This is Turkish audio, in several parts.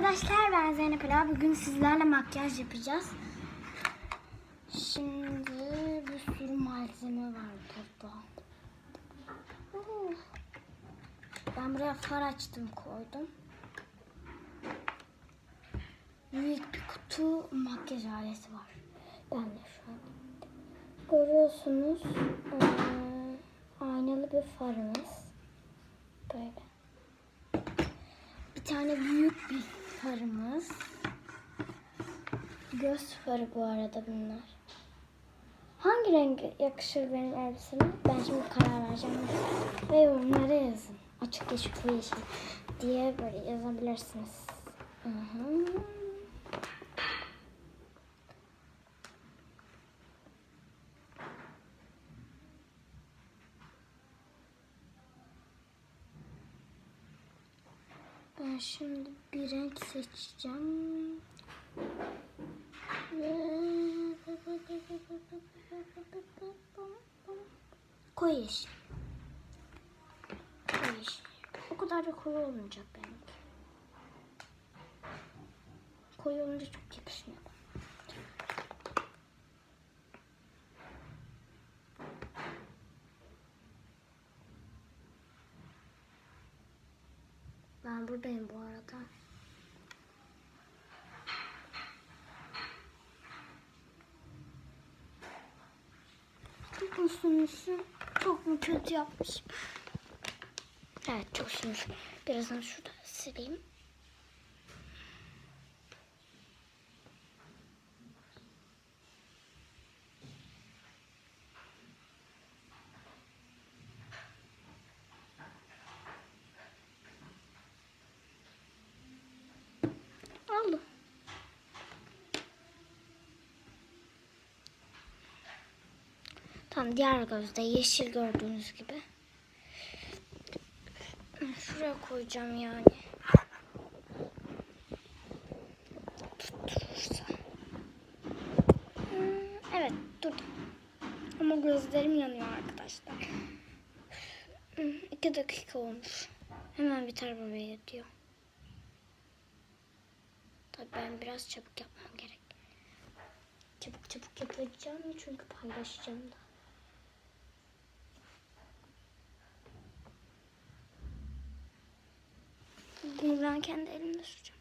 arkadaşlar ben Zeynep Ela. Bugün sizlerle makyaj yapacağız. Şimdi bir sürü malzeme var burada. Ben buraya far açtım koydum. Büyük bir kutu makyaj aleti var. Ben de şu an. Görüyorsunuz aynalı bir farımız. Böyle. Bir tane büyük bir farımız. Göz farı bu arada bunlar. Hangi renk yakışır benim elbiseme? Ben şimdi karar vereceğim. Ve yorumlara yazın. Açık yeşil, koyu yeşil diye böyle yazabilirsiniz. Hı hı. Ben şimdi bir renk seçeceğim. Koyu yeşil. Koyu yeşil. O kadar da koyu olmayacak benimki. Koyu olunca çok yakışmıyor. Ben buradayım bu arada. Mu sürmüşüm? Çok mu kötü yapmışım? Evet çok sürmüş. Birazdan şurada sileyim. Tamam diğer gözde yeşil gördüğünüz gibi. Şuraya koyacağım yani. Tutturursa. Hmm, Evet durdum. Ama gözlerim yanıyor arkadaşlar. Hmm, İki dakika olmuş. Hemen biter bu video. Tabii ben biraz çabuk yapmam gerek. Çabuk çabuk yapacağım çünkü paylaşacağım da. Bunu ben kendi elimle süreceğim.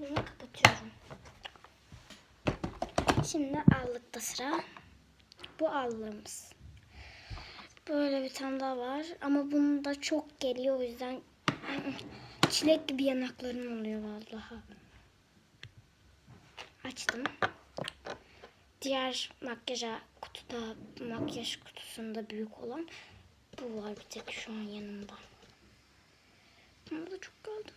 Bunu kapatıyorum. Şimdi allıkta sıra. Bu allığımız. Böyle bir tane daha var. Ama bunun da çok geliyor. O yüzden çilek gibi yanaklarım oluyor vallahi. Açtım. Diğer makyaja kutuda, makyaj kutusunda büyük olan bu var bir tek şu an yanımda. Ama da çok kaldı.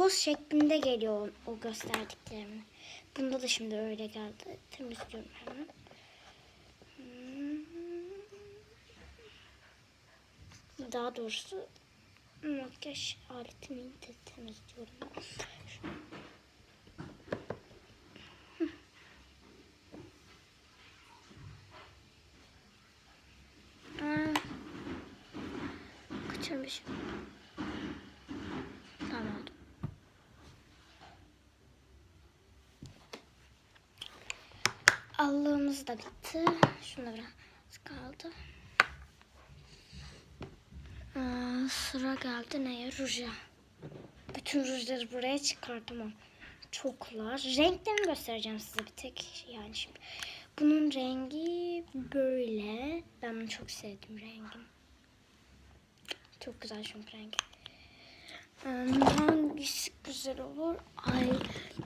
toz şeklinde geliyor o, gösterdiklerimi. Bunda da şimdi öyle geldi. Temizliyorum hemen. Daha doğrusu makyaj aletini de temizliyorum. Kaçırmışım. Tamam oldu. Allığımız da bitti. Şunda biraz kaldı. Sıra geldi neye? Ruja. Bütün rujları buraya çıkartamam. Çoklar. Renklerini göstereceğim size bir tek. Yani şimdi. Bunun rengi böyle. Ben bunu çok sevdim rengim. Çok güzel çünkü rengi. Ee, Hangisi güzel olur? Ay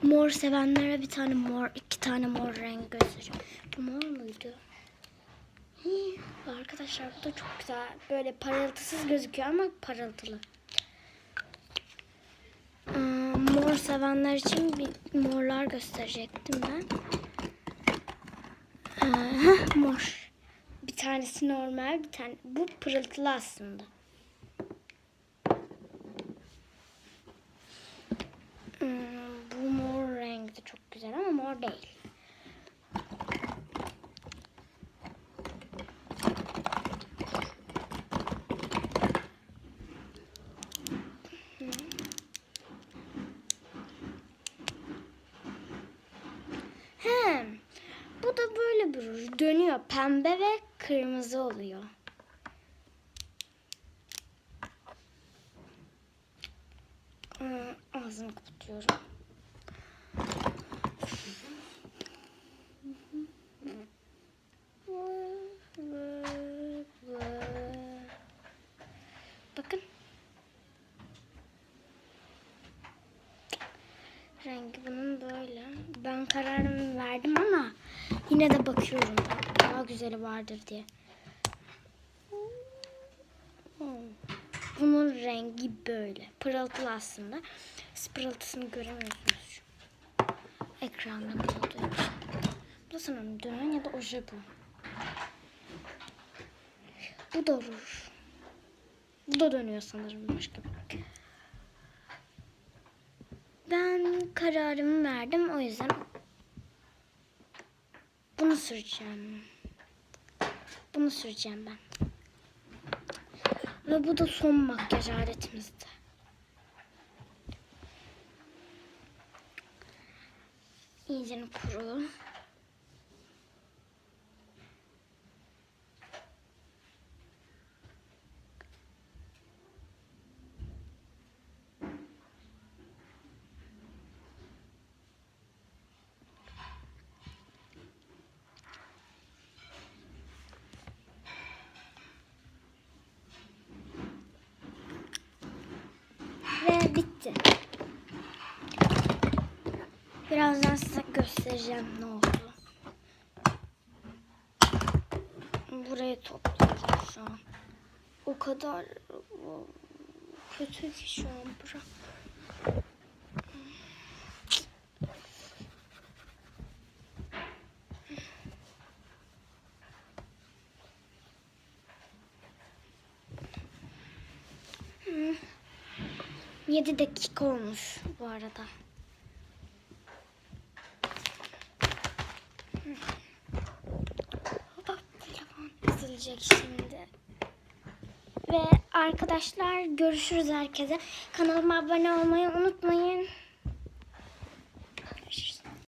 mor sevenlere bir tane mor, iki tane mor renk göstereceğim. Bu mor muydu? Hii, arkadaşlar bu da çok güzel. Böyle parıltısız gözüküyor ama parıltılı. Ee, mor sevenler için bir morlar gösterecektim ben. Ee, mor. Bir tanesi normal, bir tane bu pırıltılı aslında. Hmm, bu mor rengi de çok güzel ama mor değil. He. Bu da böyle bir ruj. Dönüyor. Pembe ve kırmızı oluyor. Aa, Ağzını kapatıyorum. Bakın. Rengi bunun böyle. Ben kararımı yine de bakıyorum. Daha güzeli vardır diye. Hmm. Bunun rengi böyle. Pırıltılı aslında. Siz pırıltısını göremiyorsunuz şu. İçin. Bu da sanırım dönen ya da oje bu. Bu da ruj. Bu da dönüyor sanırım başka bir. Ben kararımı verdim o yüzden bunu süreceğim. Bunu süreceğim ben. Ve bu da son makyaj aletimizdi. İyice kuru. Ve bitti. Birazdan size göstereceğim ne oldu. Burayı toplayacağım şu an. O kadar kötü ki şu an bura. 7 dakika olmuş bu arada. Hop, telefon üzülecek şimdi. Ve arkadaşlar görüşürüz herkese. Kanalıma abone olmayı unutmayın.